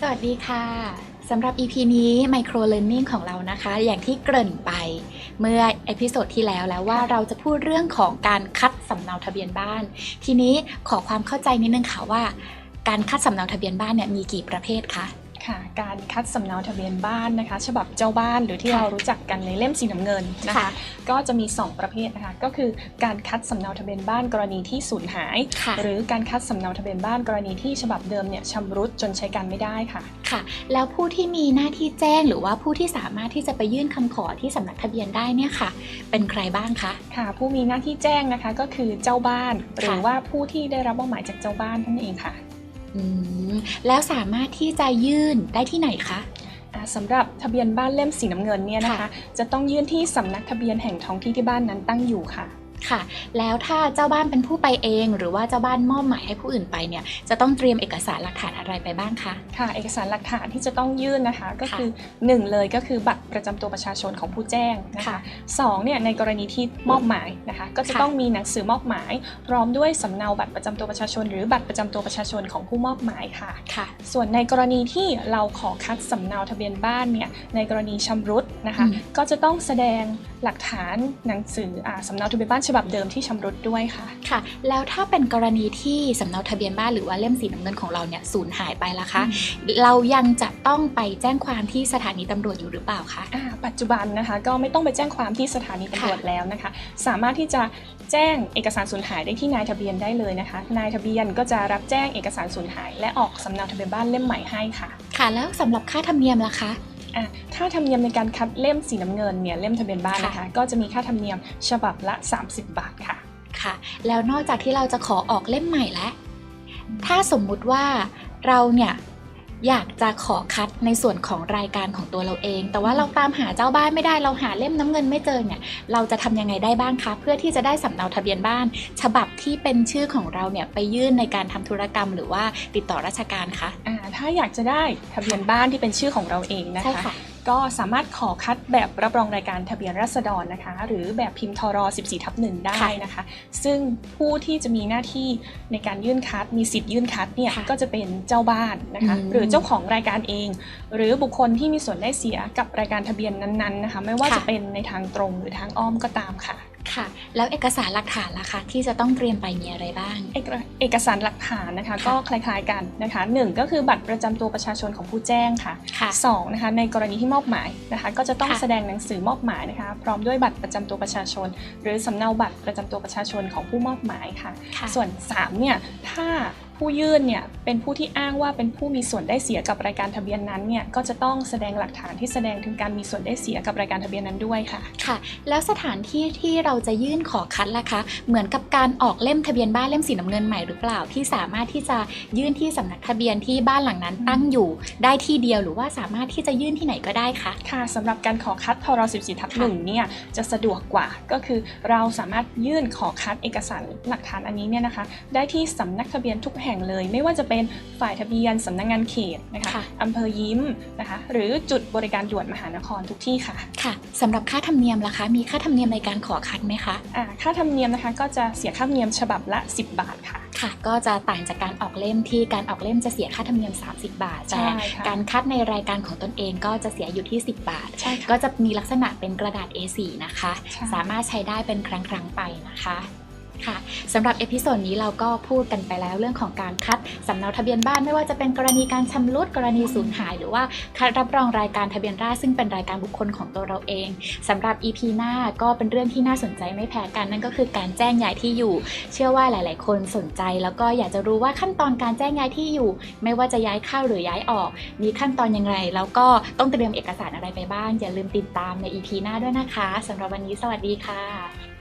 สวัสดีค่ะสำหรับ EP นี้ Micro Learning ของเรานะคะ อย่างที่เกริ่นไป เมื่อเอพิโซดที่แล้วแล้วว่าเราจะพูดเรื่องของการคัดสำเนาทะเบียนบ้าน ทีนี้ขอความเข้าใจนิดนึงค่ะว่า การคัดสำเนาทะเบียนบ้านเนี่ยมีกี่ประเภทคะ ค่ะการคัดสำเนาทะเบียนบ้านนะคะ ฉบับเจ้าบ้านหรือที่ค่ะเรารู้จักกันในเล่มสีน้ำเงินนะคะ ค่ะ ก็จะมี 2 ประเภทนะคะ ก็คือการคัดสำเนาทะเบียนบ้านกรณีที่สูญหาย ค่ะ หรือการคัดสำเนาทะเบียนบ้านกรณีที่ฉบับเดิมเนี่ยชำรุดจนใช้การไม่ได้ค่ะ ค่ะ แล้วผู้ที่มีหน้าที่แจ้งหรือว่าผู้ที่สามารถที่จะไปยื่นคำขอที่สำนักทะเบียนได้เนี่ยค่ะ เป็นใครบ้างคะ ค่ะ ผู้มีหน้าที่แจ้งนะคะก็คือเจ้าบ้าน หรือว่าผู้ที่ได้รับมอบหมายจากเจ้าบ้านนั่นเองค่ะอืม แล้วสามารถที่จะยื่นได้ที่ไหนคะอ่าสำหรับทะเบียนบ้านเล่มสีน้ำเงินเนี่ยนะคะค่ะจะต้องยื่นที่สำนักทะเบียนแห่งท้องที่ที่บ้านนั้นตั้งอยู่ค่ะ ค่ะ แล้วถ้าเจ้าบ้านเป็นผู้ไปเอง หรือว่าเจ้าบ้านมอบหมายให้ผู้อื่นไปเนี่ยจะต้องเตรียมเอกสารหลักฐานอะไรไปบ้างคะค่ะ เอกสารหลักฐานที่จะต้องยื่นนะคะ ก็ค่ะคือ 1 เลยก็คือบัตรประจำตัวประชาชนของผู้แจ้งนะคะค่ะสองเนี่ยในกรณีที่มอบหมายนะคะ ก็จะค่ะต้องมีหนังสือมอบหมาย พร้อมด้วยสำเนาบัตรประจำตัวประชาชน หรือบัตรประจำตัวประชาชนของผู้มอบหมายค่ะค่ะ ส่วนในกรณีที่เราขอคัดสำเนาทะเบียนบ้านเนี่ยในกรณีชำรุดนะคะอืมก็จะต้องแสดงหลักฐานหนังสืออาสำเนาทะเบียนบ้านฉบับเดิมที่ชำรุดด้วยค่ะ ค่ะ แล้วถ้าเป็นกรณีที่สำเนาทะเบียนบ้านหรือว่าเล่มสีน้ำเงินของเราเนี่ยสูญหายไปละคะ เรายังจะต้องไปแจ้งความที่สถานีตำรวจอยู่หรือเปล่าคะอ่าปัจจุบันนะคะก็ไม่ต้องไปแจ้งความที่สถานีตำรวจแล้วนะคะ สามารถที่จะแจ้งเอกสารสูญหายได้ที่นายทะเบียนได้เลยนะคะ นายทะเบียนก็จะรับแจ้งเอกสารสูญหาย และออกสำเนาทะเบียนบ้านเล่มใหม่ให้ค่ะ ค่ะ แล้วสำหรับค่าธรรมเนียมล่ะคะ อะค่าธรรมเนียมในการคัดเล่มสีน้ำเงินเนี่ยเล่มทะเบียนบ้านนะคะ ก็จะมีค่าธรรมเนียมฉบับละ 30 บาทค่ะค่ะ แล้วนอกจากที่เราจะขอออกเล่มใหม่แล้วถ้าสมมุติว่าเราเนี่ย อยากจะขอคัดในส่วนของรายการของตัวเราเอง แต่ว่าเราตามหาเจ้าบ้านไม่ได้เราหาเล่มน้ำเงินไม่เจอเนี่ยเราจะทำยังไงได้บ้างคะเพื่อที่จะได้สำเนาทะเบียนบ้าน ฉบับที่เป็นชื่อของเราเนี่ยไปยื่นในการทำธุรกรรม หรือว่าติดต่อราชการคะอ่าถ้าอยากจะได้ทะเบียนบ้านที่เป็นชื่อของเราเองนะใช่คะค่ะ ก็สามารถขอคัดแบบรับรองรายการทะเบียนราษฎรนะคะ หรือแบบพิมพ์ทร14ทับหนึ่งได้ค่ะนะคะ ซึ่งผู้ที่จะมีหน้าที่ในการยื่นคัด มีสิทธิ์ยื่นคัดเนี่ยค่ะก็จะเป็นเจ้าบ้านนะคะอืมหรือเจ้าของรายการเอง หรือบุคคลที่มีส่วนได้เสียกับรายการทะเบียนนั้นๆนะคะ ไม่ว่าค่ะจะเป็นในทางตรงหรือทางอ้อมก็ตามค่ะ ค่ะ แล้วเอกสารหลักฐานล่ะคะที่จะต้องเตรียมไปมีอะไรบ้าง เอกเอกสารหลักฐานนะคะค่ะก็คล้ายๆกันนะคะหนึ่งก็คือบัตรประจำตัวประชาชนของผู้แจ้งค่ะค่ะสองนะคะในกรณีที่มอบหมายนะคะ ก็จะต้องค่ะ แสดงหนังสือมอบหมายนะคะ พร้อมด้วยบัตรประจำตัวประชาชน หรือสำเนาบัตรประจำตัวประชาชนของผู้มอบหมายค่ะ ค่ะ ส่วน3เนี่ยถ้า ผู้ยื่นเนี่ยเป็นผู้ที่อ้างว่าเป็นผู้มีส่วนได้เสียกับรายการทะเบียนนั้นเนี่ยก็จะต้องแสดงหลักฐานที่แสดงถึงการมีส่วนได้เสียกับรายการทะเบียนนั้นด้วยค่ะ ค่ะ แล้วสถานที่ที่เราจะยื่นขอคัดล่ะคะ เหมือนกับการออกเล่มทะเบียนบ้านเล่มสีน้ำเงินใหม่หรือเปล่าที่สามารถที่จะยื่นที่สำนักทะเบียนที่บ้านหลังนั้นตั้งอยู่ ได้ที่เดียวหรือว่าสามารถที่จะยื่นที่ไหนก็ได้คะค่ะสำหรับการขอคัดทร14ทับค่ะหนึ่งเนี่ยจะสะดวกกว่าก็คือเราสามารถยื่นขอคัดเอกสารหลักฐานอันนี้เนี่ยนะคะ ได้ที่สำนักทะเบียนทุกแห่งเลย ไม่ว่าจะเป็นฝ่ายทะเบียนสำนักงานเขตนะคะค่ะอำเภอยิ้มนะคะหรือจุดบริการด่วนมหานครทุกที่ค่ะค่ะสำหรับค่าธรรมเนียมล่ะคะ มีค่าธรรมเนียมในการขอคัดไหมคะอ่าค่าธรรมเนียมนะคะก็จะเสียค่าธรรมเนียมฉบับละ 10 บาทค่ะค่ะ ก็จะต่างจากการออกเล่มที่การออกเล่มจะเสียค่าธรรมเนียม 30 บาทใช่แต่ค่ะการคัดในรายการของตนเองก็จะเสียอยู่ที่ 10 บาทใช่ค่ะก็จะมีลักษณะเป็นกระดาษ A4 นะคะใช่สามารถใช้ได้เป็นครั้งๆไปนะคะ ค่ะสำหรับเอพิโซดนี้เราก็พูดกันไปแล้วเรื่องของการคัดสำเนาทะเบียนบ้านไม่ว่าจะเป็นกรณีการชำรุดกรณีสูญหาย หรือว่าคัดรับรองรายการทะเบียนราษฎรซึ่งเป็นรายการบุคคลของตัวเราเองสำหรับ EP หน้าก็เป็นเรื่องที่น่าสนใจไม่แพ้กันนั่นก็คือการแจ้งย้ายที่อยู่ เชื่อว่าหลาย ๆ คนสนใจ แล้วก็อยากจะรู้ว่าขั้นตอนการแจ้งย้ายที่อยู่ ไม่ว่าจะย้ายเข้าหรือย้ายออก มีขั้นตอนอยังไงแล้วก็ต้องเตรียมเอกสารอะไรไปบ้างอย่าลืมติดตามใน EP หน้าด้วยนะคะสำหรับวันนี้สวัสดีค่ะ